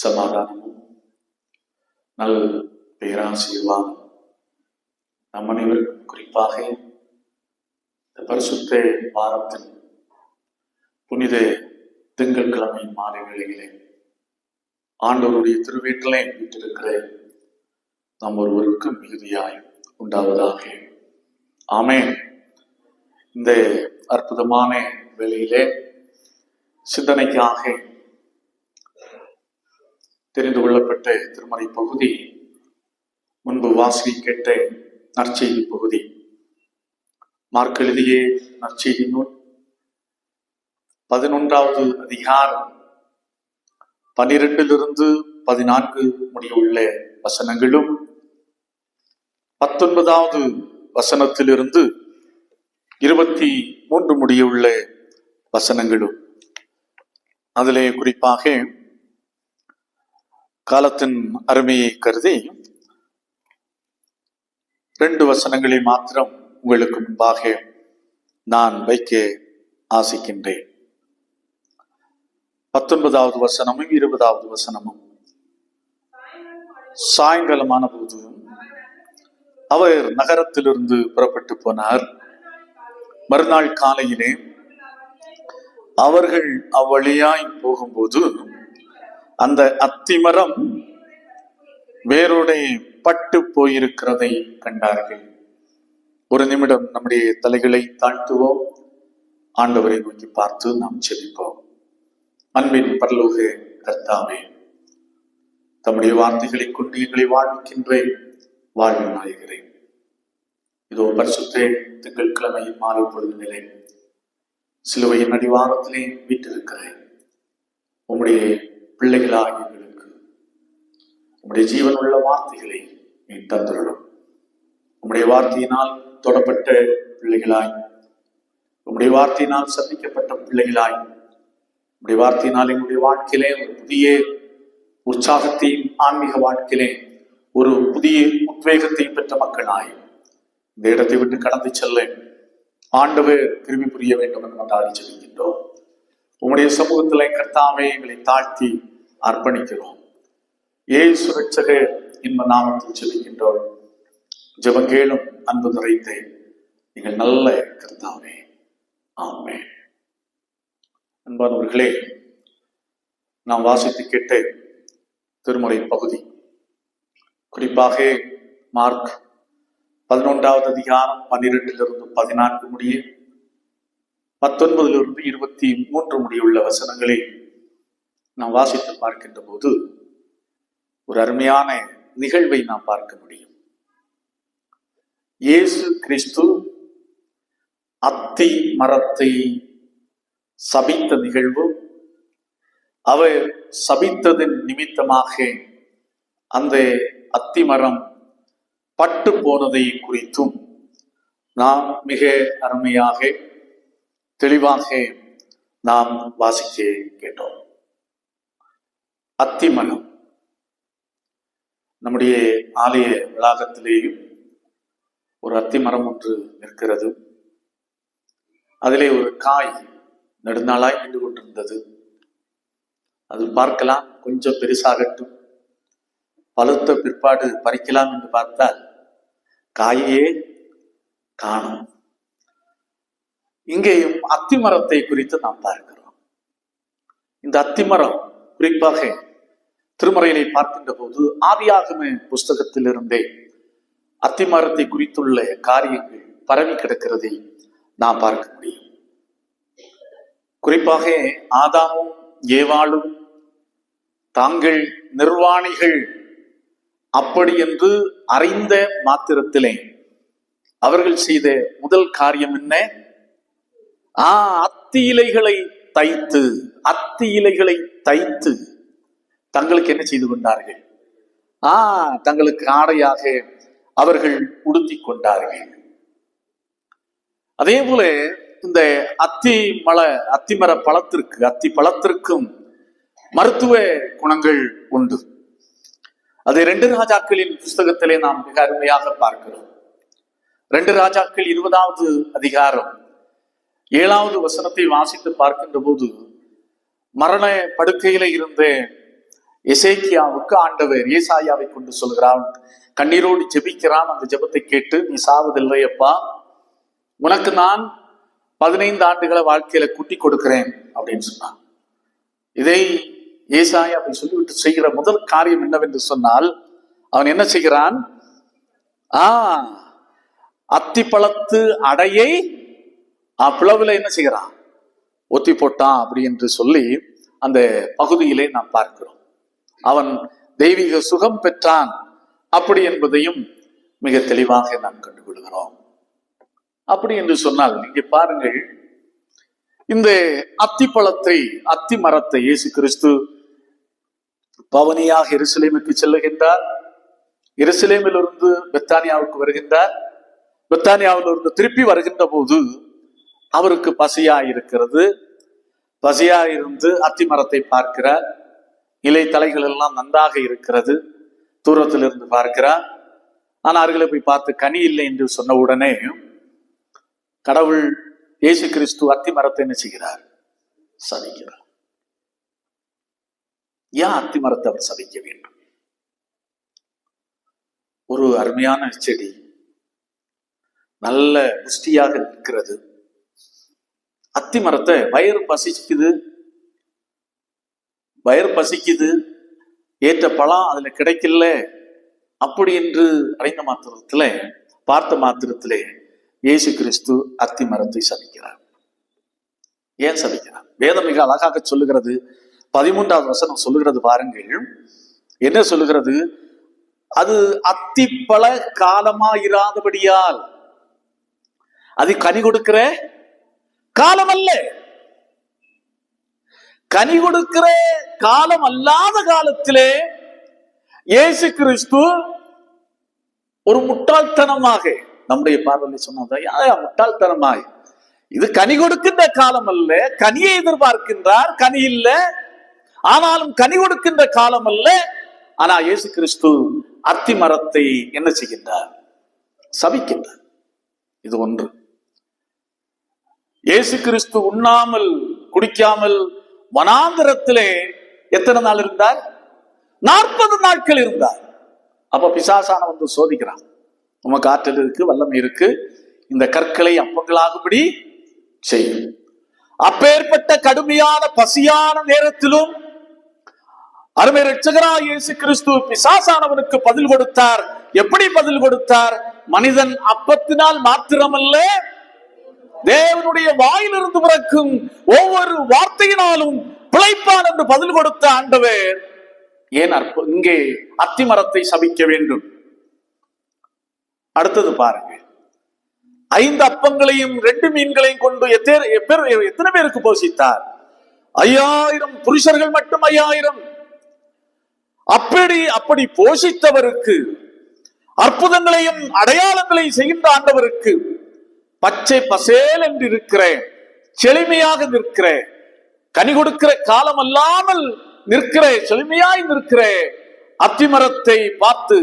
சமாதானமும் நல் பேராசீர்வாதம். நம் அனைவருக்கும் குறிப்பாக இந்த பரிசுத்த வாரத்தின் புனித திங்கட்கிழமை மாலை வேளையிலே ஆண்டவருடைய திருவீட்டிலே வீட்டிருக்கிற நம் ஒருவருக்கு மிகுதியாய் உண்டாவதாக. ஆமே இந்த அற்புதமான வேளையிலே சிந்தனைக்காக தெரிந்து கொள்ளப்பட்ட திருமறை பகுதி முன்பு வாசி கேட்ட நற்செய்தி பகுதி. மார்க் எழுதிய நற்செய்தி நூல் பதினொன்றாவது அதிகாரம் பனிரெண்டிலிருந்து பதினான்கு முடிவுள்ள வசனங்களும் பத்தொன்பதாவது வசனத்திலிருந்து இருபத்தி மூன்று முடியுள்ள வசனங்களும். அதிலே குறிப்பாக காலத்தின் அருமையை கருதி ரெண்டு வசனங்களை மாத்திரம் உங்களுக்கு முன்பாக நான் வைக்க ஆசிக்கின்றேன். பத்தொன்பதாவது வசனமும் இருபதாவது வசனமும் சாயங்காலமான போது அவர் நகரத்திலிருந்து புறப்பட்டு போனார். மறுநாள் காலையிலே அவர்கள் அவ்வழியாய் போகும்போது அந்த அத்திமரம் வேரோடே பட்டு போயிருக்கிறதை கண்டார்கள். ஒரு நிமிடம் நம்முடைய தலைகளை தாழ்த்துவோம். ஆண்டவரை நோக்கி பார்த்து நாம் செபிப்போம் அன்பின் பரலோக கர்த்தாவே தம்முடைய வார்த்தைகளை கொண்டு எங்களை வாழ்விக்கின்றேன் வாழ்வு நாயகிறேன் இதோ பரிசுத்தே திங்கட்கிழமையின் மாலை பொழுது நிலை சிலுவையின் அடிவாரத்திலே வீட்டிருக்கிறேன் உங்களுடைய பிள்ளைகளாகிய எங்களுக்கு உம்முடைய ஜீவன் உள்ள வார்த்தைகளை நீ தந்துள்ளோம் உம்முடைய வார்த்தையினால் தொடப்பட்ட பிள்ளைகளாய் உம்முடைய வார்த்தையினால் சந்திக்கப்பட்ட பிள்ளைகளாய் உடைய வார்த்தையினால் எங்களுடைய வாழ்க்கையிலே ஒரு புதிய உற்சாகத்தையும் ஆன்மீக வாழ்க்கையிலே ஒரு புதிய உத்வேகத்தையும் பெற்ற மக்களாய் இந்த இடத்தை விட்டு கடந்து செல்ல ஆண்டவர் கிருமி புரிய வேண்டும் என்று கொண்டாடி செல்கின்றோம் உங்களுடைய சமூகத்தில் கர்த்தாவே எங்களை தாழ்த்தி அர்ப்பணிக்கிறோம். ஏசு சுரட்சக இன்ப நாமத்தில் செல்கின்றோம் ஜபங்கேலும் அன்பு நிறைந்த நீங்கள் நல்ல கர்த்தாவே. ஆமே அன்பானவர்களே நாம் வாசித்து கேட்ட திருமுறை பகுதி. குறிப்பாக மார்க் பதினொன்றாவது அதிகாரம் பன்னிரெண்டிலிருந்து பதினான்கு முடிய பத்தொன்பதிலிருந்து இருபத்தி மூன்று முடியுள்ள வசனங்களை நாம் வாசித்து பார்க்கின்ற போது ஒரு அருமையான நிகழ்வை நாம் பார்க்க முடியும். இயேசு கிறிஸ்து அத்தி மரத்தை சபித்த நிகழ்வு அவர் சபித்ததின் நிமித்தமாக அந்த அத்தி மரம் பட்டு போனதை குறித்தும் நாம் மிக அருமையாக தெளிவாக நாம் வாசிக்க கேட்டோம். அத்திமரம் நம்முடைய ஆலய வளாகத்திலேயும் ஒரு அத்திமரம் ஒன்று நிற்கிறது அதிலே ஒரு காய் நெடுநாளாய் நின்று கொண்டிருந்தது. அது பார்க்கலாம் கொஞ்சம் பெருசாகட்டும். பழுத்த பிற்பாடு பறிக்கலாம் என்று பார்த்தால் காயே காணும் இங்கேயும் அத்திமரத்தை குறித்து நாம் பார்க்கிறோம். இந்த அத்திமரம் குறிப்பாக திருமறையிலே பார்க்கின்ற போது ஆதியாகம புஸ்தகத்திலிருந்தே அத்திமரத்தை குறித்துள்ள காரியங்கள் பரவி கிடக்கிறதை நாம் பார்க்க முடியும். குறிப்பாக ஆதாமும் ஏவாளும் தாங்கள் நிர்வாணிகள் அப்படி என்று அறிந்த மாத்திரத்திலே அவர்கள் செய்த முதல் காரியம் என்ன? ஆ அத்தி இலைகளை தைத்து அத்தி இலைகளை தைத்து தங்களுக்கு என்ன செய்து கொண்டார்கள்? ஆ தங்களுக்கு ஆடையாக அவர்கள் உடுத்தி கொண்டார்கள். அதே போல இந்த அத்தி மல அத்திமர பழத்திற்கு அத்தி பழத்திற்கும் மருத்துவ குணங்கள் உண்டு. அதை ரெண்டு ராஜாக்களின் புஸ்தகத்திலே நாம் மிக அருமையாக பார்க்கிறோம். ரெண்டு ராஜாக்கள் இருபதாவது அதிகாரம். ஏழாவது வசனத்தை வாசித்து பார்க்கின்ற போது மரண படுக்கையில இருந்த எசேக்கியாவுக்கு ஆண்டவர் ஏசாயாவை கொண்டு சொல்கிறான் கண்ணீரோடு ஜெபிக்கிறான் அந்த ஜெபத்தை கேட்டு நீ சாவதில்லை அப்பா. உனக்கு நான் பதினைந்து ஆண்டுகளை வாழ்க்கையில கூட்டி கொடுக்கிறேன் அப்படின்னு சொன்னான் இதை ஏசாயா அப்படி சொல்லிவிட்டு செய்கிற முதல் காரியம் என்னவென்று சொன்னால் அவன் என்ன செய்கிறான்? ஆ அத்திப்பழத்து அடையை பிளவுல என்ன செய்கிறான் ஒத்தி போட்டான் அப்படி என்று சொல்லி அந்த பகுதியிலே நாம் பார்க்கிறோம். அவன் தெய்வீக சுகம் பெற்றான். அப்படி என்பதையும் மிக தெளிவாக நாம் கண்டுகொள்கிறோம். அப்படி என்று சொன்னால் நீங்க பாருங்கள். இந்த அத்திப்பழத்தை அத்தி மரத்தை இயேசு கிறிஸ்து பவனியாக எருசலேமுக்கு செல்லுகின்றார். எருசலேமிலிருந்து பெத்தானியாவுக்கு வருகின்றார். பெத்தானியாவிலிருந்து திருப்பி வருகின்ற போது அவருக்கு பசியா இருக்கிறது பசியா இருந்து அத்தி மரத்தை பார்க்கிறார் இலை தலைகள் எல்லாம் நன்றாக இருக்கிறது. தூரத்தில் இருந்து பார்க்கிறார் ஆனால் அருகில போய் பார்த்து கனி இல்லை என்று சொன்ன உடனே கடவுள் இயேசு கிறிஸ்து அத்தி மரத்தை என்ன செய்கிறார்? சதிக்கிறார் ஏன் அத்தி மரத்தை அவர் சதிக்க வேண்டும்? ஒரு அருமையான செடி. நல்ல புஷ்டியாக நிற்கிறது அத்தி மரத்தை வயிறு பசிக்குது. வயிறு பசிக்குது. ஏற்ற பழம் அதுல கிடைக்கல. அப்படி என்று அறிந்த மாத்திரத்துல பார்த்த மாத்திரத்திலே இயேசு கிறிஸ்து அத்தி மரத்தை சபிக்கிறார். ஏன் சபிக்கிறார்? வேதம் மிக அழகாக சொல்லுகிறது. பதிமூன்றாவது வசனம் சொல்லுகிறது பாருங்கள். என்ன சொல்லுகிறது? அது அத்திப்பழ காலமா இராதபடியால் அது கனி கொடுக்கிற காலம் அல்ல கனி கொடுக்கிற காலம் அல்லாத காலத்திலே இயேசு கிறிஸ்து ஒரு முட்டாள்தனமாக நம்முடைய பார்வையில் சொன்னதான் முட்டாள்தனமாக இது கனி கொடுக்கின்ற காலம் அல்ல கனியை எதிர்பார்க்கின்றார் கனி இல்ல. ஆனாலும் கனி கொடுக்கின்ற காலம் அல்ல ஆனா இயேசு கிறிஸ்து அத்தி மரத்தை என்ன செய்கின்றார்? சபிக்கின்றார். இது ஒன்று. இயேசு கிறிஸ்து உண்ணாமல் குடிக்காமல் வனாந்திரத்திலே எத்தனை நாள் இருந்தார்? நாற்பது நாட்கள் இருந்தார். அப்ப பிசாசான வந்து சோதிக்கிறான். உமக்கு ஆற்றல் இருக்கு வல்லமை இருக்கு. இந்த கற்களை அப்பங்களாகும்படி செய்யும். அப்பேற்பட்ட கடுமையான பசியான நேரத்திலும் அருமை ரட்சகரா இயேசு கிறிஸ்து பிசாசானவனுக்கு பதில் கொடுத்தார். எப்படி பதில் கொடுத்தார்? மனிதன் அப்பத்தினால் மாத்திரமல்ல தேவனுடைய வாயிலிருந்து பிறக்கும் ஒவ்வொரு வார்த்தையினாலும் பிழைப்பான் என்று பதில் கொடுத்த ஆண்டவர் ஏன் அற்ப இங்கே அத்தி மரத்தை சபிக்க வேண்டும்? அடுத்தது பாருங்க. ஐந்து அப்பங்களையும் ரெண்டு மீன்களையும் கொண்டு எப்பேர்- எத்தனை பேருக்கு போஷித்தார்? ஐயாயிரம் புருஷர்கள் மட்டும் ஐயாயிரம். அப்படி அப்படி போஷித்தவருக்கு அற்புதங்களையும் அடையாளங்களையும் செய்கின்ற ஆண்டவருக்கு பச்சை பசேல் என்று இருக்கிறேன். செழுமையாக நிற்கிறேன். கனி கொடுக்கிற காலம் அல்லாமல் நிற்கிறேன். செழுமையாய் நிற்கிறேன். அத்திமரத்தை பார்த்து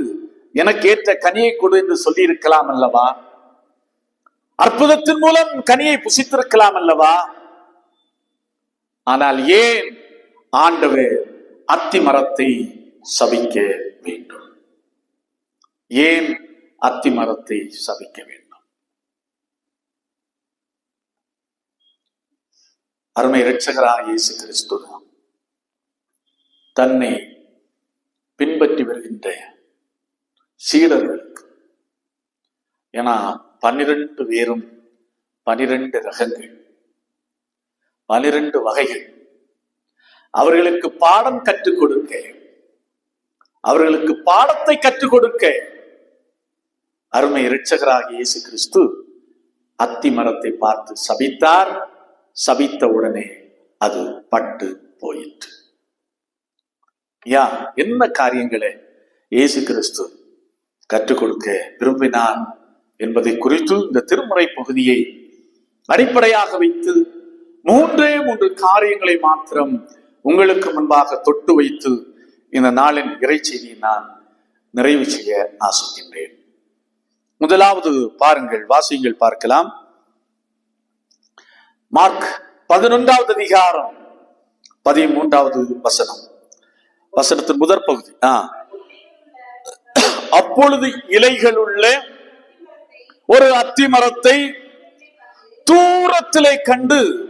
எனக்கு ஏற்ற கனியை கொடு என்று சொல்லி இருக்கலாம் அல்லவா? அற்புதத்தின் மூலம் கனியை புசித்திருக்கலாம் அல்லவா? ஆனால் ஏன் ஆண்டவர் அத்தி மரத்தை சபிக்க வேண்டும்? ஏன் அத்தி மரத்தை சபிக்க வேண்டும்? அருமை இரட்சகரான இயேசு கிறிஸ்து தன்னை பின்பற்றி வருகின்ற சீடர்களுக்கு ஏன்னா பன்னிரண்டு பேரும் பனிரெண்டு ரகங்கள் பனிரெண்டு வகைகள். அவர்களுக்கு பாடம் கற்றுக் கொடுக்க அவர்களுக்கு பாடத்தை கற்றுக் கொடுக்க அருமை இரட்சகராக இயேசு கிறிஸ்து அத்தி மரத்தை பார்த்து சபித்தார். சபித்த உடனே அது பட்டு போயிற்று. யா என்ன காரியங்களை? இயேசு கிறிஸ்து கற்றுக் கொடுக்க விரும்பினான் என்பதை குறித்து இந்த திருமுறை பகுதியை அடிப்படையாக வைத்து மூன்றே மூன்று காரியங்களை மாத்திரம் உங்களுக்கு முன்பாக தொட்டு வைத்து இந்த நாளின் இறைச்செய்தியை நான் நிறைவு செய்ய ஆசிக்கின்றேன் முதலாவது பாருங்கள் வாசியங்கள் பார்க்கலாம். மார்க் பதினொன்றாவது அதிகாரம். பதிமூன்றாவது வசனம். வசனத்தின் முதற் பகுதி. ஆ. அப்பொழுது இலைகள் உள்ள ஒரு அத்தி மரத்தை தூரத்திலே கண்டு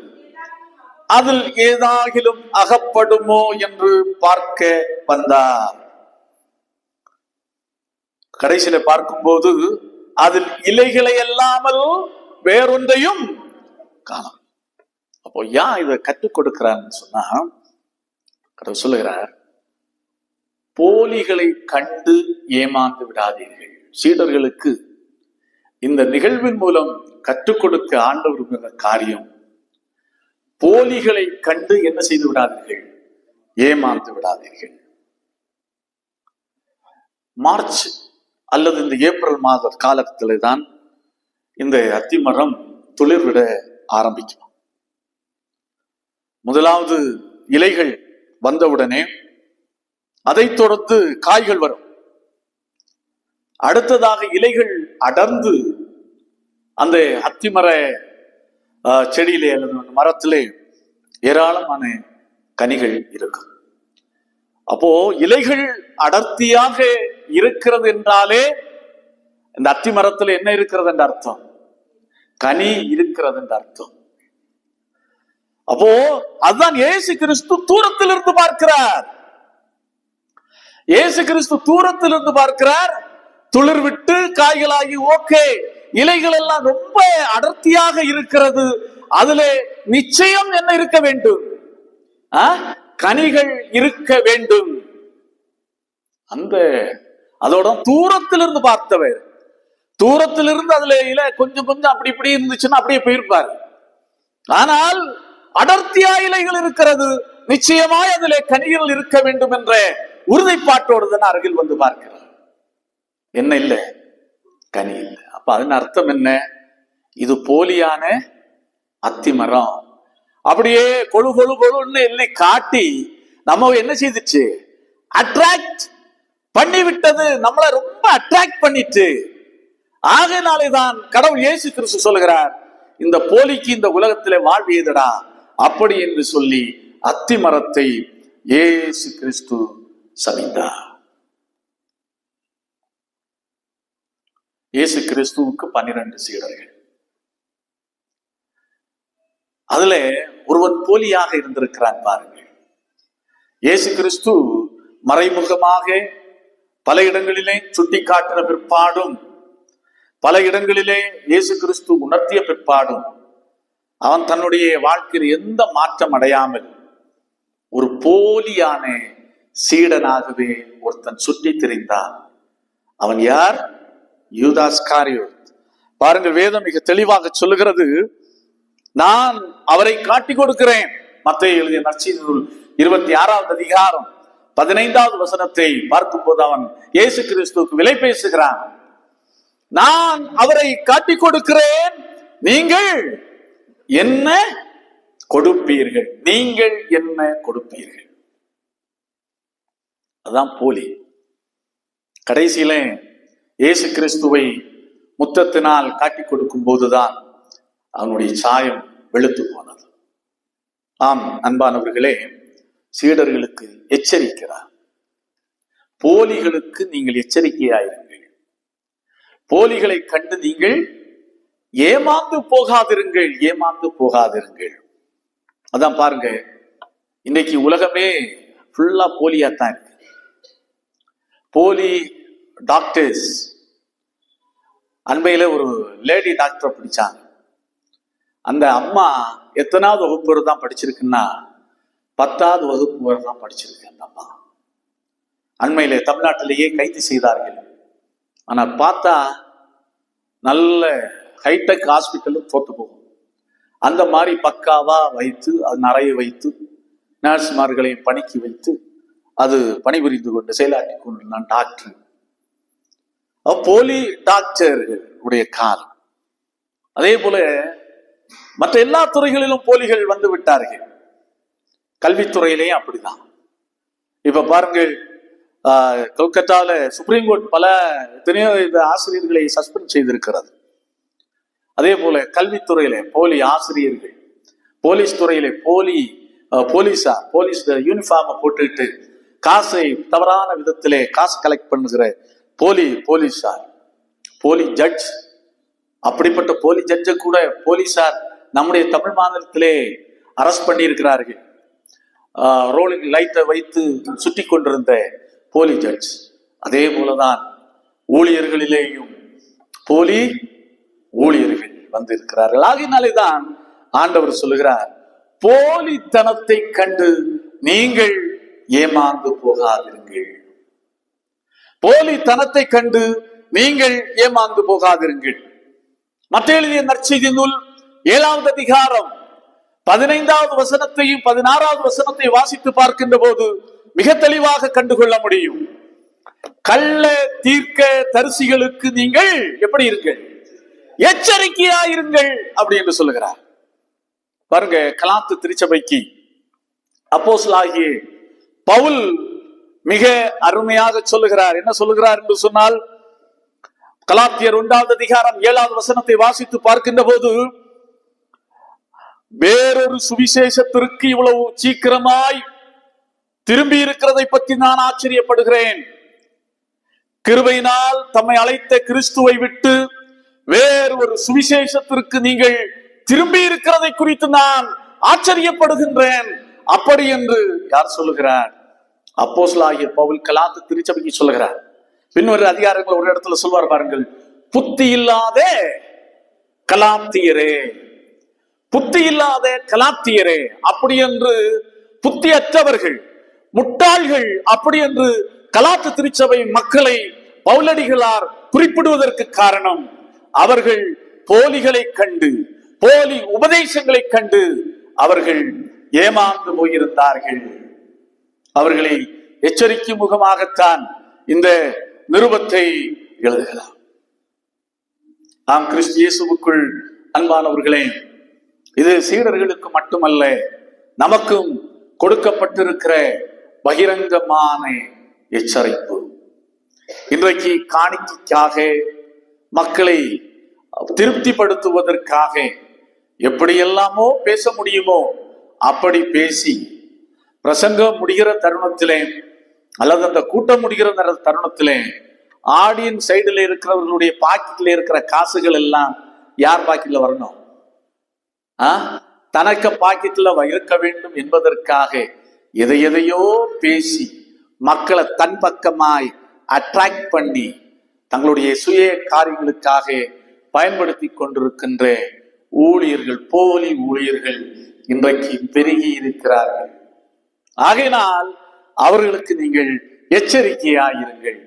அதில் ஏதாகிலும் அகப்படுமோ என்று பார்க்க வந்தார். கடைசியில பார்க்கும்போது அதில் இலைகளை அல்லாமல் வேறொன்றையும் காணும் அப்போ ஏன் இதை கற்றுக் கொடுக்கிறான்னு சொன்னா கடவுள் சொல்லுகிறார் போலிகளை கண்டு ஏமாந்து விடாதீர்கள். சீடர்களுக்கு இந்த நிகழ்வின் மூலம் கற்றுக் கொடுக்க ஆண்டவர் காரியம் போலிகளை கண்டு என்ன செய்து விடாதீர்கள்? ஏமாந்து விடாதீர்கள். மார்ச் அல்லது இந்த ஏப்ரல் மாத காலத்திலே தான் இந்த அத்திமரம் துளிர்விட ஆரம்பிக்கும். முதலாவது இலைகள் வந்தவுடனே அதைத் தொடர்ந்து காய்கள் வரும். அடுத்ததாக இலைகள் அடர்ந்து அந்த அத்திமர ஆஹ், செடியிலே அல்லது அந்த மரத்திலே ஏராளமான கனிகள் இருக்கும். அப்போ இலைகள் அடர்த்தியாக இருக்கிறது என்றாலே இந்த அத்தி மரத்துல என்ன இருக்கிறது என்ற அர்த்தம்? கனி இருக்கிறது என்ற அர்த்தம். அப்போ அதுதான் ஏசு கிறிஸ்து தூரத்திலிருந்து பார்க்கிறார். ஏசு கிறிஸ்து தூரத்திலிருந்து பார்க்கிறார். துளிர் விட்டு காய்களாகி ஓகே இலைகள் எல்லாம் ரொம்ப அடர்த்தியாக இருக்கிறது. அதுல நிச்சயம் என்ன இருக்க வேண்டும்? கனிகள் இருக்க வேண்டும். அந்த அதோட தூரத்திலிருந்து பார்த்தவர். தூரத்திலிருந்து அதுல இலை கொஞ்சம் கொஞ்சம் அப்படி இப்படி இருந்துச்சுன்னா அப்படியே போயிருப்பார். ஆனால் அடர்த்தியா இலைகள் இருக்கிறது. நிச்சயமாய் அதிலே கனிகள் இருக்க வேண்டும் என்ற உறுதிப்பாட்டோடு தான் அருகில் வந்து பார்க்கிறார். என்ன இல்லை? கனி இல்லை. அப்ப அதன் அர்த்தம் என்ன? இது போலியான அத்தி மரம் அப்படியே கொழு கொழு கொழுன்னு எள்ளி காட்டி நம்ம என்ன செய்துச்சு? அட்ராக்ட் பண்ணி விட்டது நம்மளை ரொம்ப அட்ராக்ட் பண்ணிட்டு. ஆகையினாலே தான் கடவுள் இயேசு கிறிஸ்து சொல்லுகிறார் இந்த போலிக்கு இந்த உலகத்திலே வாழ்வியதடா அப்படி என்று சொல்லி அத்தி மரத்தை ஏசு கிறிஸ்து சவிந்தார் இயேசு கிறிஸ்துவுக்கு பன்னிரண்டு சீடர்கள். அதுல ஒருவன் போலியாக இருந்திருக்கிறான் பாருங்கள். இயேசு கிறிஸ்து மறைமுகமாக பல இடங்களிலே சுட்டி காட்டின பிற்பாடும் பல இடங்களிலே இயேசு கிறிஸ்து உணர்த்திய பிற்பாடும் அவன் தன்னுடைய வாழ்க்கையில் எந்த மாற்றம் அடையாமல் ஒரு போலியான சீடனாகவே ஒருத்தன் சுற்றி திரிந்தான். அவன் யார்? யூதாஸ் காரியோ பாருங்கள் வேதம் மிக தெளிவாக சொல்லுகிறது நான் அவரை காட்டி கொடுக்கிறேன். மத்திய எழுதிய நற்செய்தி நூல் இருபத்தி ஆறாவது அதிகாரம் பதினைந்தாவது வசனத்தை பார்க்கும்போது அவன் இயேசு கிறிஸ்துவுக்கு விலை பேசுகிறான். நான் அவரை காட்டி கொடுக்கிறேன். நீங்கள் என்ன கொடுப்பீர்கள்? நீங்கள் என்ன கொடுப்பீர்கள்? அதான் போலி. கடைசியில இயேசு கிறிஸ்துவை முத்தத்தினால் காட்டி கொடுக்கும் போதுதான் அவனுடைய சாயம் வெளுத்து போனது. ஆம் அன்பானவர்களே சீடர்களுக்கு எச்சரிக்கிறார். போலிகளுக்கு நீங்கள் எச்சரிக்கையாயிருங்கள். போலிகளை கண்டு நீங்கள் ஏமாந்து போகாதிருங்கள் ஏமாந்து போகாதிருங்கள். அதான் பாருங்க இன்னைக்கு உலகமே ஃபுல்லா போலியா தான் இருக்கு. போலி டாக்டர்ஸ் அண்மையில ஒரு லேடி டாக்டர் பிடிச்சாங்க. அந்த அம்மா எத்தனாவது வகுப்பு வரை தான் படிச்சிருக்குன்னா பத்தாவது வகுப்பு வரை தான் படிச்சிருக்கு அந்த அம்மா. அண்மையில தமிழ்நாட்டிலேயே கைது செய்தார்கள். ஆனா பார்த்தா நல்ல ஹைடெக் ஹாஸ்பிட்டலும் தோத்து போகும். அந்த மாதிரி பக்காவா வைத்து அது நிறைய வைத்து நர்ஸ்மார்களையும் பணிக்கு வைத்து அது பணிபுரிந்து கொண்டு செயலாற்றி கொண்டிருந்தான் டாக்டர் போலி டாக்டர்கள் உடைய காலம். அதே போல மற்ற எல்லா துறைகளிலும் போலிகள் வந்து விட்டார்கள். கல்வித்துறையிலேயும் அப்படிதான். இப்ப பாருங்கள் கொல்கத்தாவில் சுப்ரீம் கோர்ட் பல எத்தனையோ இந்த ஆசிரியர்களை சஸ்பெண்ட் செய்திருக்கிறது. அதே போல கல்வித்துறையில போலி ஆசிரியர்கள் போலீஸ் துறையில போலி போலீஸா போலீஸ் யூனிஃபார்மை போட்டுக்கிட்டு காசை தவறான விதத்திலே காசு கலெக்ட் பண்ணுகிற போலி போலீஸார் போலி ஜட்ஜ் அப்படிப்பட்ட போலி ஜட்ஜை கூட போலீஸார் நம்முடைய தமிழ் மாநிலத்திலே அரெஸ்ட் பண்ணியிருக்கிறார்கள். ரோலிங் லைட்டை வைத்து சுட்டி கொண்டிருந்த போலி ஜட்ஜ் அதே போலதான் ஊழியர்களிலேயும் போலி ஊழியர்கள் வந்திருக்கிறார்கள். ஆகினாலே தான் ஆண்டவர் சொல்லுகிறார் போலித்தனத்தை கண்டு நீங்கள் ஏமாந்து போகாதிருங்கள். போலித்தனத்தை கண்டு நீங்கள் ஏமாந்து போகாதிருங்கள். மற்ற எழுதிய நற்செய்தி நூல் ஏழாவது அதிகாரம் பதினைந்தாவது வசனத்தையும் பதினாறாவது வசனத்தை வாசித்து பார்க்கின்ற போது மிக தெளிவாக கண்டுகொள்ள முடியும். கள்ள தீர்க்க தரிசிகளுக்கு நீங்கள் எப்படி இருக்கீங்க எச்சரிக்கையா இருங்கள் அப்படி என்று சொல்லுகிறார். பாருங்க கலாத்து திருச்சபைக்கு அப்போஸ்தலனாகிய பவுல் மிக அருமையாக சொல்லுகிறார். என்ன சொல்லுகிறார் என்று சொன்னால் கலாத்தியர் ஒன்றாவது அதிகாரம் ஏழாவது வசனத்தை வாசித்து பார்க்கின்ற போது வேறொரு சுவிசேஷத்திற்கு இவ்வளவு சீக்கிரமாய் திரும்பி இருக்கிறதை பற்றி நான் ஆச்சரியப்படுகிறேன். கிருபையினால் தம்மை அழைத்த கிறிஸ்துவை விட்டு வேறு ஒரு சுவிசேஷத்திற்கு நீங்கள் திரும்பி இருக்கிறதை குறித்து நான் ஆச்சரியப்படுகின்றேன். அப்படி என்று யார் சொல்லுகிறார்? அப்போஸ்தலனாகிய பவுல் கலாத்து திருச்சபைக்கு சொல்லுகிறார். பின்வரு அதிகாரங்கள் ஒரு இடத்துல சொல்வார் பாருங்கள் புத்தி இல்லாத கலாத்தியரே புத்தி இல்லாத கலாத்தியரே அப்படி என்று புத்தியற்றவர்கள் முட்டாள்கள் அப்படி என்று கலாத்து திருச்சபை மக்களை பவுலடிகளார் குறிப்பிடுவதற்கு காரணம். அவர்கள் போலிகளை கண்டு போலி உபதேசங்களை கண்டு அவர்கள் ஏமாந்து போயிருந்தார்கள். அவர்களை எச்சரிக்கை முகமாகத்தான் இந்த நிருபத்தை எழுதுகிறார் ஆம் கிறிஸ்து அன்பானவர்களே இது சீடர்களுக்கு மட்டுமல்ல நமக்கும் கொடுக்கப்பட்டிருக்கிற பகிரங்கமான எச்சரிப்பு. இன்றைக்கு காணிக்கைக்காக மக்களை திருப்திப்படுத்துவதற்காக எப்படியெல்லாமோ பேச முடியுமோ அப்படி பேசி பிரசங்கம் முடிகிற தருணத்திலே அல்லது அந்த கூட்டம் முடிகிற தருணத்திலே ஆடியன் சைடுல இருக்கிறவர்களுடைய பாக்கெட்ல இருக்கிற காசுகள் எல்லாம் யார் பாக்கெட்ல வரணும் ஆ? தனக்கு பாக்கெட்ல இருக்க வேண்டும் என்பதற்காக எதை எதையோ பேசி மக்களை தன் பக்கமாய் அட்ராக்ட் பண்ணி தங்களுடைய சுய காரியங்களுக்காக பயன்படுத்தி கொண்டிருக்கின்ற ஊழியர்கள் போலி ஊழியர்கள் இன்றைக்கு பெருகி இருக்கிறார்கள். ஆகையினால் அவர்களுக்கு நீங்கள் எச்சரிக்கையாயிருங்கள்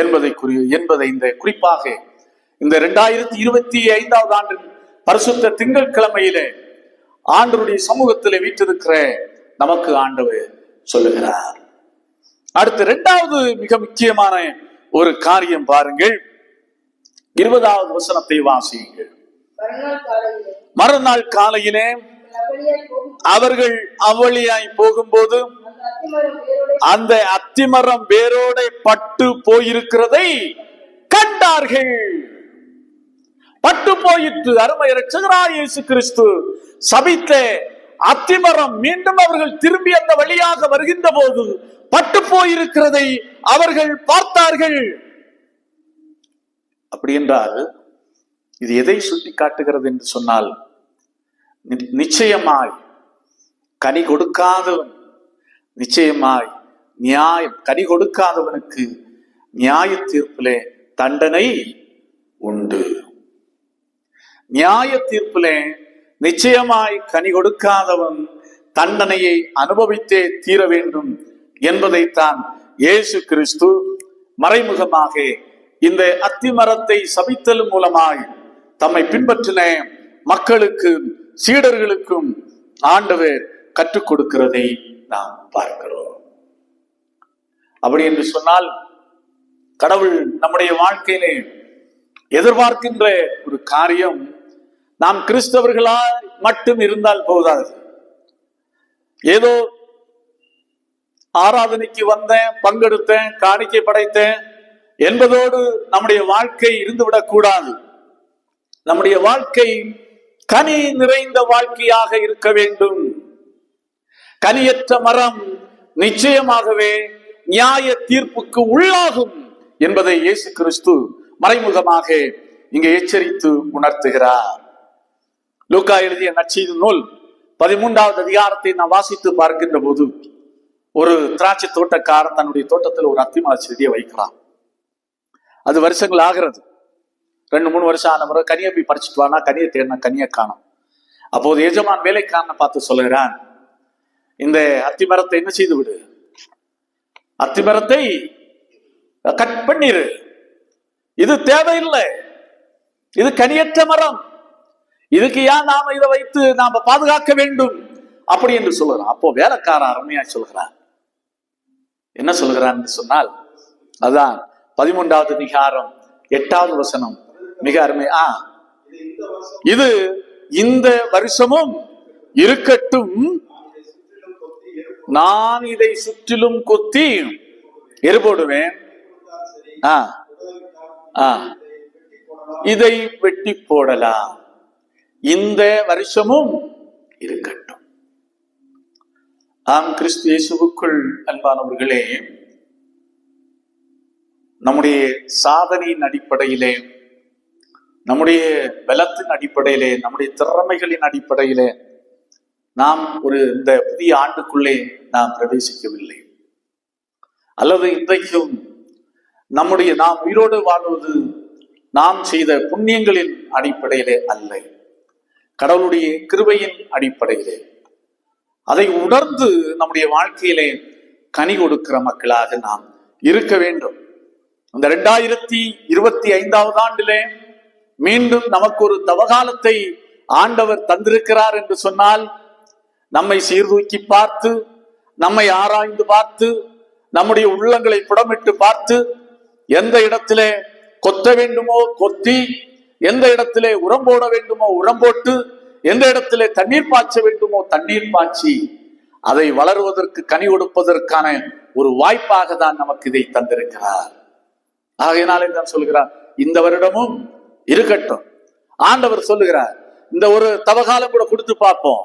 என்பதை குறி என்பதை இந்த குறிப்பாக இந்த இரண்டாயிரத்தி இருபத்தி ஐந்தாவது ஆண்டின் பரிசுத்த திங்கட்கிழமையிலே ஆண்டருடைய சமூகத்திலே வீட்டிருக்கிற நமக்கு ஆண்டவர் சொல்லுகிறார். அடுத்து இரண்டாவது மிக முக்கியமான ஒரு காரியம் பாருங்கள். இருபதாவது வசனத்தை வாசியுங்கள். மறுநாள் காலையிலே போகும் அவர்கள் அவளியாய் போகும்போது அந்த அத்திமரம் வேரோட அந்த அத்திமரம் வேரோட பட்டு போயிருக்கிறதை கண்டார்கள். பட்டு போயிற்று. அருமை இரட்சகராய் இயேசு கிறிஸ்து சபித்த அத்திமரம் மீண்டும் அவர்கள் திரும்பி அந்த வழியாக வருகின்ற போது பட்டு போயிருக்கிறதை அவர்கள் பார்த்தார்கள். அப்படி என்றால் இது எதை சுட்டி காட்டுகிறது என்று சொன்னால் நிச்சயமாய் கனி கொடுக்காதவன் நிச்சயமாய் நியாயம் கனி கொடுக்காதவனுக்கு நியாய தீர்ப்பிலே தண்டனை உண்டு. நியாய தீர்ப்பிலே நிச்சயமாய் கனி கொடுக்காதவன் தண்டனையை அனுபவித்தே தீர வேண்டும். என்பதைத்தான் இயேசு கிறிஸ்து மறைமுகமாக இந்த அத்திமரத்தை சபித்தல் மூலமாய் தம்மை பின்பற்றின மக்களுக்கு சீடர்களுக்கும் ஆண்டவர் கற்றுக் கொடுக்கிறதை நாம் பார்க்கிறோம். அப்படி என்று சொன்னால் கடவுள் நம்முடைய வாழ்க்கையிலே எதிர்பார்க்கின்ற ஒரு காரியம் நாம் கிறிஸ்தவர்களால் மட்டும் இருந்தால் போதாது. ஏதோ ஆராதனைக்கு வந்தேன் பங்கெடுத்தேன் காணிக்கை படைத்தேன். என்பதோடு நம்முடைய வாழ்க்கை இருந்துவிடக் கூடாது. நம்முடைய வாழ்க்கை கனி நிறைந்த வாழ்க்கையாக இருக்க வேண்டும். கனியற்ற மரம் நிச்சயமாகவே நியாய தீர்ப்புக்கு உள்ளாகும் என்பதை இயேசு கிறிஸ்து மறைமுகமாக இங்கே எச்சரித்து உணர்த்துகிறார். லூக்கா எழுதிய நச்சீது நூல் பதிமூன்றாவது அதிகாரத்தை நாம் வாசித்து பார்க்கின்ற போது ஒரு திராட்சை தோட்டக்காரன் தன்னுடைய தோட்டத்தில் ஒரு அத்திமர செடியை வைக்கிறான். அது வருஷங்கள் ஆகிறது. ரெண்டு மூணு வருஷம் ஆன முறை கனியை போய் பறிச்சுட்டு வானா கனியை தேடினா கனியை காணும். அப்போது எஜமான் வேலைக்காரனை பார்த்து சொல்லுகிறான் இந்த அத்திமரத்தை என்ன செய்து விடு? அத்திமரத்தை கட் பண்ணிரு. இது தேவையில்லை. இது கனியற்ற மரம். இதுக்கு ஏன் நாம இதை வைத்து நாம பாதுகாக்க வேண்டும்? அப்படி என்று சொல்லுறான் அப்போ வேலைக்காரன் அருமையா சொல்கிறார் என்ன சொல்கிறான் என்று சொன்னால் அதான் பதிமூன்றாவது அதிகாரம் எட்டாவது வசனம். மிக அருமை. ஆ. இது இந்த வருஷமும் இருக்கட்டும். நான் இதை சுற்றிலும் கொத்தி எரு போடுவேன் ஆ. ஆ. இதை வெட்டி போடலாம். இந்த வருஷமும் இருக்கட்டும். ஆம் கிறிஸ்து இயேசுவுக்குள் அன்பானவர்களே நம்முடைய சாதனையின் அடிப்படையிலே நம்முடைய பலத்தின் அடிப்படையிலே நம்முடைய திறமைகளின் அடிப்படையிலே நாம் ஒரு இந்த புதிய ஆண்டுக்குள்ளே நாம் பிரவேசிக்கவில்லை. அல்லது இன்றைக்கும் நம்முடைய நாம் உயிரோடு வாழ்வது நாம் செய்த புண்ணியங்களின் அடிப்படையிலே அல்ல. கடவுளுடைய கிருபையின் அடிப்படையிலே. அதை உணர்ந்து நம்முடைய வாழ்க்கையிலே கனி கொடுக்கிற மக்களாக நாம் இருக்க வேண்டும். இந்த ரெண்டாயிரத்தி இருபத்தி ஐந்தாவது ஆண்டிலே மீண்டும் நமக்கு ஒரு தவகாலத்தை ஆண்டவர் தந்திருக்கிறார் என்று சொன்னால் நம்மை சீர்தூக்கி பார்த்து நம்மை ஆராய்ந்து பார்த்து நம்முடைய உள்ளங்களை புடமிட்டு பார்த்து எந்த இடத்திலே கொத்த வேண்டுமோ கொத்தி எந்த இடத்திலே உரம் போட வேண்டுமோ உரம் போட்டு எந்த இடத்திலே தண்ணீர் பாய்ச்ச வேண்டுமோ தண்ணீர் பாய்ச்சி அதை வளருவதற்கு கனி கொடுப்பதற்கான ஒரு வாய்ப்பாக தான் நமக்கு இதை தந்திருக்கிறார். ஆகையினாலே தான் சொல்கிறார் இந்த வருடமும் இருக்கட்டும். ஆண்டவர் சொல்லுகிறார் இந்த ஒரு தவகாலம் கூட கொடுத்து பார்ப்போம்.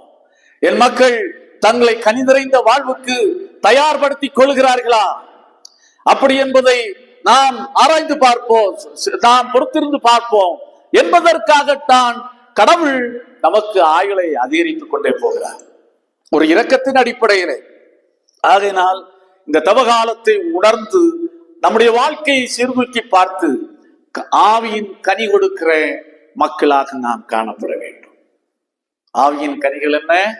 என் மக்கள் தங்களை கனி நிறைந்த வாழ்வுக்கு தயார்படுத்தி கொள்கிறார்களா? அப்படி என்பதை நாம் ஆராய்ந்து பார்ப்போம் நாம் பொறுத்திருந்து பார்ப்போம். என்பதற்காகத்தான் கடவுள் நமக்கு ஆயுளை அதிகரித்துக் கொண்டே போகிறார். ஒரு இரக்கத்தின் அடிப்படையிலே. ஆகையினால் இந்த தவகாலத்தை உணர்ந்து நம்முடைய வாழ்க்கையை சீர்தூக்கி பார்த்து ஆவியின் கனி கொடுக்கிற மக்களாக நாம் காணப்பட வேண்டும். ஆவியின் கனிகள் என்ன?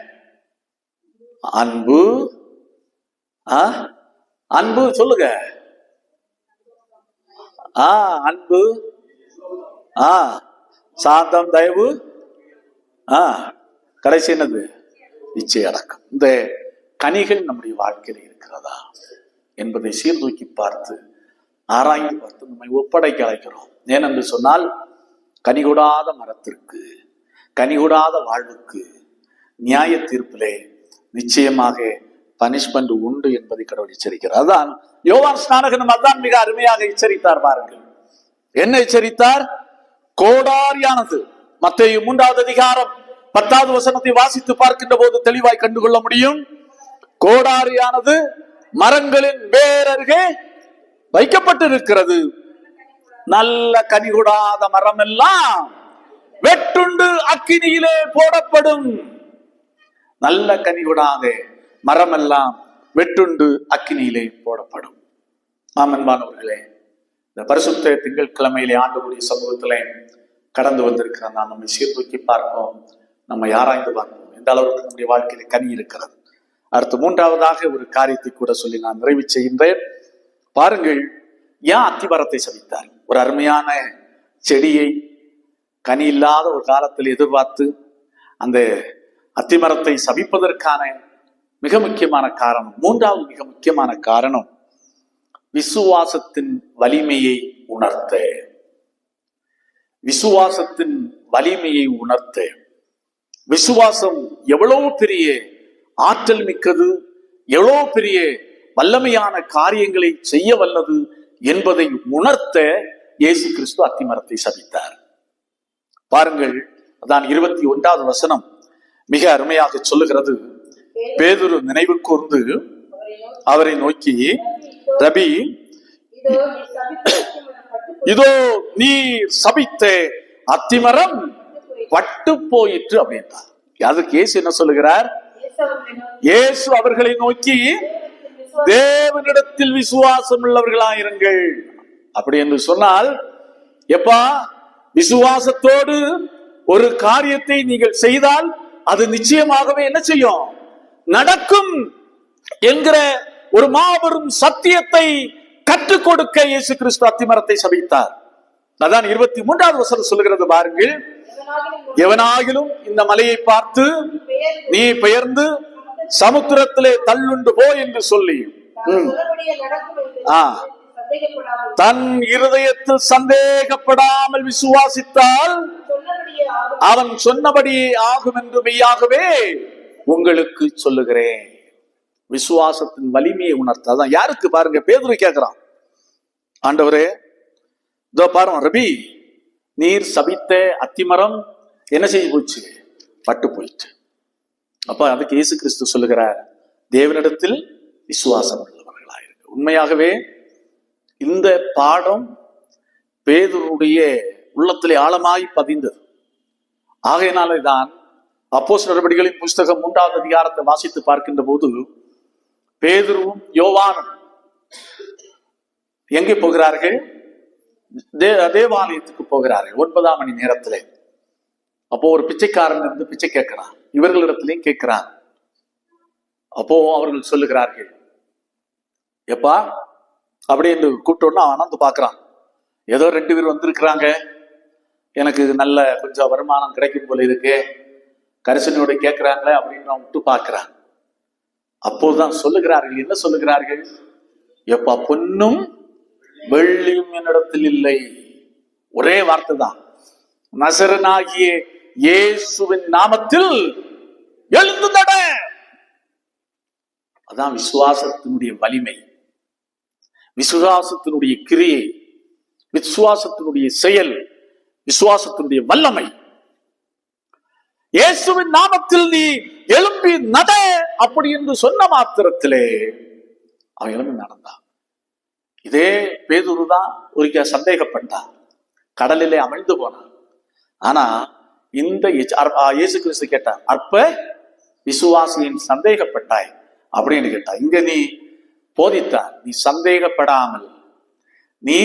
அன்பு. ஆ? அன்பு சொல்லுங்க. ஆ அன்பு. ஆ சாந்தம் தயவு. ஆ கடைசி என்னது? இச்சை அடக்கம். இந்த கனிகள் நம்முடைய வாழ்க்கையில் இருக்கிறதா என்பதை சீர்தூக்கி பார்த்து ஆராய்ந்து பார்த்து நம்மை ஒப்படைக்க அழைக்கிறோம். ஏனென்று சொன்னால் கனிகூடாத மரத்திற்கு கனிகூடாத வாழ்வுக்கு நியாய தீர்ப்பிலே நிச்சயமாக பனிஷ்மெண்ட் உண்டு என்பதை கடவுள் எச்சரிக்கிறார். அதான் யோவான் ஸ்நானகன் அதான் மிக அருமையாக எச்சரித்தார் பாருங்கள். என்ன எச்சரித்தார்? கோடாரியானது. மத்திய மூன்றாவது அதிகாரம் பத்தாவது வசனத்தை வாசித்து பார்க்கின்ற போது தெளிவாய் கண்டுகொள்ள முடியும். கோடாரியானது மரங்களின் வேரருகே வைக்கப்பட்டிருக்கிறது. நல்ல கனிகூடாத மரம் எல்லாம் வெட்டுண்டு அக்கினியிலே போடப்படும். நல்ல கனிகூடாத மரம் எல்லாம் வெட்டுண்டு அக்கினியிலே போடப்படும். ஆம் அன்பானவர்களே இந்த பரிசுத்த திங்கட்கிழமையிலே ஆண்டுடைய சமூகத்திலே கடந்து வந்திருக்கிற நான் நம்மை சீர்தூக்கி பார்ப்போம். நம்ம யாராய்ந்து பார்ப்போம். எந்த அளவுக்கு நம்முடைய வாழ்க்கையில கனி இருக்கிறது? அடுத்து மூன்றாவதாக ஒரு காரியத்தை கூட சொல்லி நான் நிறைவு செய்கின்றேன். பாருங்கள் ஏன் அத்திமரத்தை சவித்தார் ஒரு அருமையான செடியை கனி இல்லாத ஒரு காலத்தில் எதிர்பார்த்து அந்த அத்திமரத்தை சபிப்பதற்கான மிக முக்கியமான காரணம் மூன்றாவது மிக முக்கியமான காரணம் விசுவாசத்தின் வலிமையை உணர்த்த விசுவாசத்தின் வலிமையை உணர்த்த விசுவாசம் எவ்வளவு பெரிய ஆற்றல் மிக்கது எவ்வளவு பெரிய வல்லமையான காரியங்களை செய்ய வல்லது என்பதை உணர்த்த இயேசு கிறிஸ்து அத்திமரத்தை சபித்தார். பாருங்கள் அதான் இருபத்தி ஒன்றாவது வசனம். மிக அருமையாக சொல்லுகிறது. பேதுரு நினைவு கூர்ந்து அவரை நோக்கி, அவரை நோக்கி ரபி இதோ நீ சபித்த அத்திமரம் பட்டு போயிற்று அப்படின்றார். அதுக்கு இயேசு என்ன சொல்லுகிறார்? இயேசு அவர்களை நோக்கி, தேவனிடத்தில் விசுவாசம் தேவனிடத்தில் விசுவாசம் உள்ளவர்களாயிருங்கள். அப்படி என்று சொன்னால் எப்பா விசுவாசத்தோடு ஒரு காரியத்தை நீங்கள் செய்தால் அது நிச்சயமாகவே என்ன செய்யும்? நடக்கும் என்கிற ஒரு மாபெரும் சத்தியத்தை கற்றுக் கொடுக்க இயேசு கிறிஸ்து அத்திமரத்தை சபித்தார். அதான் இருபத்தி மூன்றாவது வசனம் சொல்லுகிறது பாருங்கள். எவனாகிலும் இந்த மலையை பார்த்து நீ பெயர்ந்து சமுத்திரத்திலே தள்ளுண்டு போ என்று சொல்லி. தன் இருதயத்தில் சந்தேகப்படாமல் விசுவாசித்தால் அவன் சொன்னபடியே ஆகும் என்று மெய்யாகவே உங்களுக்கு சொல்லுகிறேன். விசுவாசத்தின் வலிமையை உணர்த்த அதான் யாருக்கு பாருங்க பேதுரு கேட்கிறான் ஆண்டவரே இதோ பாருங்க ரபி நீர் சபித்த அத்திமரம் என்ன செய்ய போச்சு? பட்டு போயிட்டு. அப்ப அதுக்கு இயேசு கிறிஸ்து சொல்லுகிறார் தேவனிடத்தில் விசுவாசம் உள்ளவர்களாயிருக்கு உண்மையாகவே இந்த பாடம் பேதுருடைய உள்ளத்திலே ஆழமாய் பதிந்தது. ஆகையினாலே தான் அப்போஸ் நடவடிக்கைகளின் புஸ்தகம் மூன்றாவது அதிகாரத்தை வாசித்து பார்க்கின்ற போது பேதுருவும் யோவானும் எங்கே போகிறார்கள்? தே- தேவாலயத்துக்கு போகிறார்கள். ஒன்பதாம் மணி நேரத்தில். அப்போ ஒரு பிச்சைக்காரன் இருந்து பிச்சை கேட்கிறான். இவர்களிடத்திலையும் கேட்கிறான். அப்போ அவர்கள் சொல்லுகிறார்கள் எப்பா அப்படியே என்று கூப்பிட்டோன்னா அவன் வந்து ஏதோ ரெண்டு பேர் வந்திருக்கிறாங்க. எனக்கு நல்ல கொஞ்சம் வருமானம் கிடைக்கும் போல இருக்கு. கரிசனையோட கேட்குறாங்களே அப்படின்னு நான் விட்டு பார்க்குறான். அப்போதுதான் சொல்லுகிறார்கள். என்ன சொல்லுகிறார்கள்? எப்பா பொன்னும் வெள்ளியும் என்னிடத்தில் இல்லை. ஒரே வார்த்தை தான் நசரனாகிய இயேசுவின் நாமத்தில் எழுந்து நட. அதான் விசுவாசத்தினுடைய வலிமை. விசுவாசத்தினுடைய கிரியை விசுவாசத்தினுடைய செயல் விசுவாசத்தினுடைய வல்லமை. இயேசுவின் நாமத்தில் நீ எழும்பி நட அப்படி என்று சொன்ன மாத்திரத்திலே அவன் எழும்பி நடந்தான். இதே பேதுரு தான் ஒருக்க சந்தேகப்பட்டான் கடலிலே அமிழ்ந்து போனான் ஆனா இந்த இயேசு- இயேசு கிறிஸ்து கேட்டார் அற்ப விசுவாசியின் சந்தேகப்பட்டாய்? அப்படின்னு கேட்டா இங்க நீ போதித்தார் நீ சந்தேகப்படாமல் நீ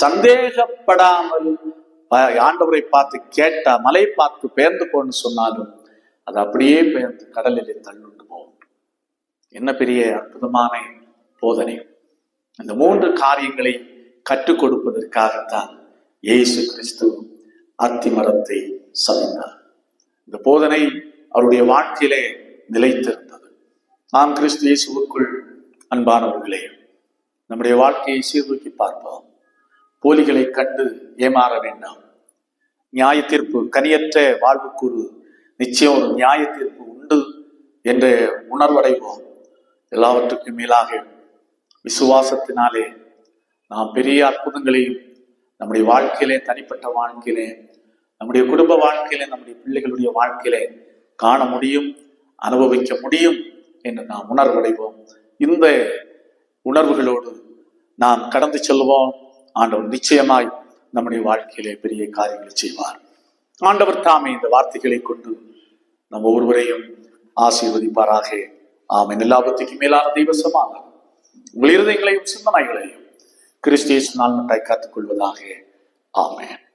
சந்தேகப்படாமல் ஆண்டவரை பார்த்து கேட்டா மலை பார்த்து பெயர்ந்து போன்னு சொன்னாலும் அது அப்படியே பெயர்ந்து கடலிலே தள்ளுண்டு போகும். என்ன பெரிய அற்புதமான போதனை. இந்த மூன்று காரியங்களை கற்றுக் கொடுப்பதற்காகத்தான் இயேசு கிறிஸ்து அத்திமரத்தை சமைத்தார் இந்த போதனை அவருடைய வாழ்க்கையிலே நிலைத்திருந்தது. நாம் கிறிஸ்து இயேசுவுக்குள் அன்பானவர்களே நம்முடைய வாழ்க்கையை சீர்தூக்கி பார்ப்போம். போலிகளை கண்டு ஏமாற வேண்டாம். நியாய தீர்ப்பு கனியற்ற வாழ்வுக்கு ஒரு நிச்சயம் ஒரு நியாய தீர்ப்பு உண்டு என்று உணர்வடைவோம். எல்லாவற்றுக்கும் மேலாக விசுவாசத்தினாலே நாம் பெரிய அற்புதங்களையும் நம்முடைய வாழ்க்கையிலே தனிப்பட்ட வாழ்க்கையிலே நம்முடைய குடும்ப வாழ்க்கையிலே நம்முடைய பிள்ளைகளுடைய வாழ்க்கையிலே காண முடியும் அனுபவிக்க முடியும் என்று நாம் உணர்வடைவோம். இந்த உணர்வுகளோடு நாம் கடந்து செல்வோம். ஆண்டவர் நிச்சயமாய் நம்முடைய வாழ்க்கையிலே பெரிய காரியங்களை செய்வார். ஆண்டவர் தாமே இந்த வார்த்தைகளை கொண்டு நம் ஒவ்வொருவரையும் ஆசீர்வதிப்பாராக. ஆமென். எல்லாபத்துக்கும் மேலான தெய்வ உங்கள் இருதயங்களையும் சிந்தனைகளையும் கிறிஸ்து நாள் நன்றாய் காத்துக் கொள்வதாக ஆமென்.